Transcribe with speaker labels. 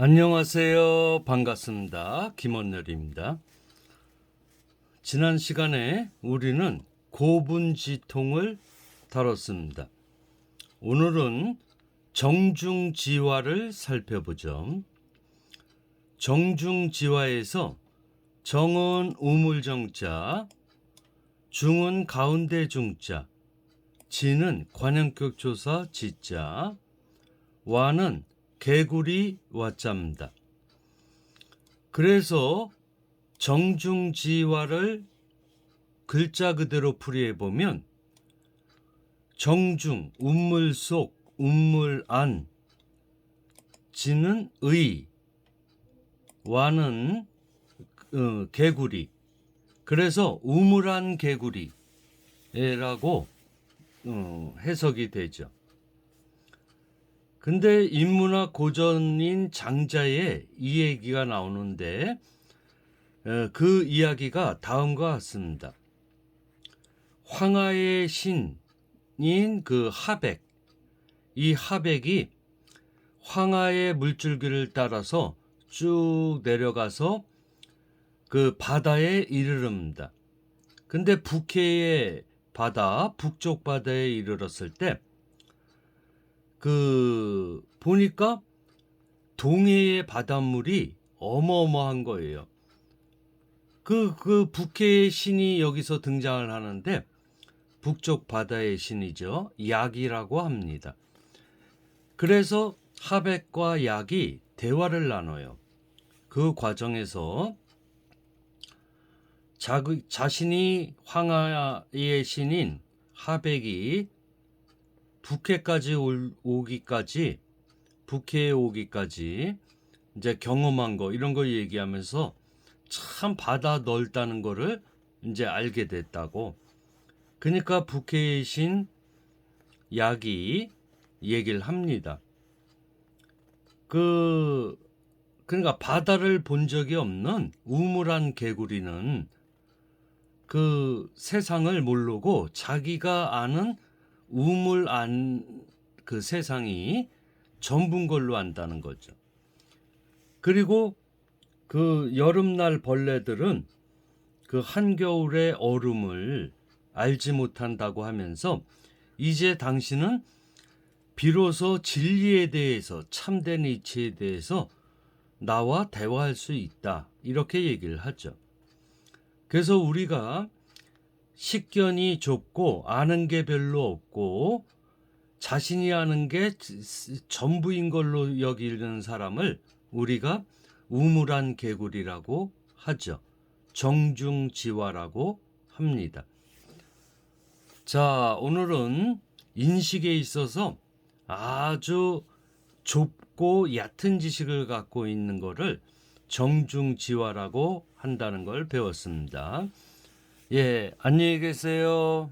Speaker 1: 안녕하세요. 반갑습니다. 김원열입니다. 지난 시간에 우리는 고분지통을 다뤘습니다. 오늘은 정중지화를 살펴보죠. 정중지화에서 정은 우물정자, 중은 가운데 중자, 지는 관형격 조사 지자, 와는 개구리 와자입니다. 그래서 정중지화를 글자 그대로 풀이해 보면 정중 운물 속 운물 안 지는 의 와는 어, 개구리 그래서 우물한 개구리라고 어, 해석이 되죠. 근데 인문학 고전인 장자에 이 얘기가 나오는데 어, 그 이야기가 다음과 같습니다. 황하의 신인 그 하백, 이 하백이 황하의 물줄기를 따라서 쭉 내려가서 그 바다에 이르릅니다. 근데 북해의 바다, 북쪽 바다에 이르렀을 때 그 보니까 동해의 바닷물이 어마어마한 거예요. 그, 그 북해의 신이 여기서 등장을 하는데 북쪽 바다의 신이죠. 약이라고 합니다. 그래서 하백과 약이 대화를 나눠요. 그 과정에서 자, 자신이 황하의 신인 하백이 북해까지 올, 오기까지 북해에 오기까지 이제 경험한 거 이런 거 얘기하면서 참 바다 넓다는 거를 이제 알게 됐다고. 그러니까 북해의 신 약이 얘기를 합니다. 그 그러니까 바다를 본 적이 없는 우물한 개구리는 그 세상을 모르고 자기가 아는 우물 안 그 세상이 전부인 걸로 안다는 거죠. 그리고 그 여름날 벌레들은 그 한겨울의 얼음을 알지 못한다고 하면서 이제 당신은 비로소 진리에 대해서 참된 이치에 대해서 나와 대화할 수 있다. 이렇게 얘기를 하죠. 그래서 우리가 식견이 좁고 아는 게 별로 없고 자신이 아는 게 전부인 걸로 여기는 사람을 우리가 우물한 개구리라고 하죠. 정중지화라고 합니다. 자, 오늘은 인식에 있어서 아주 좁고 얕은 지식을 갖고 있는 것을 정중지화라고 한다는 걸 배웠습니다. 예, 안녕히 계세요.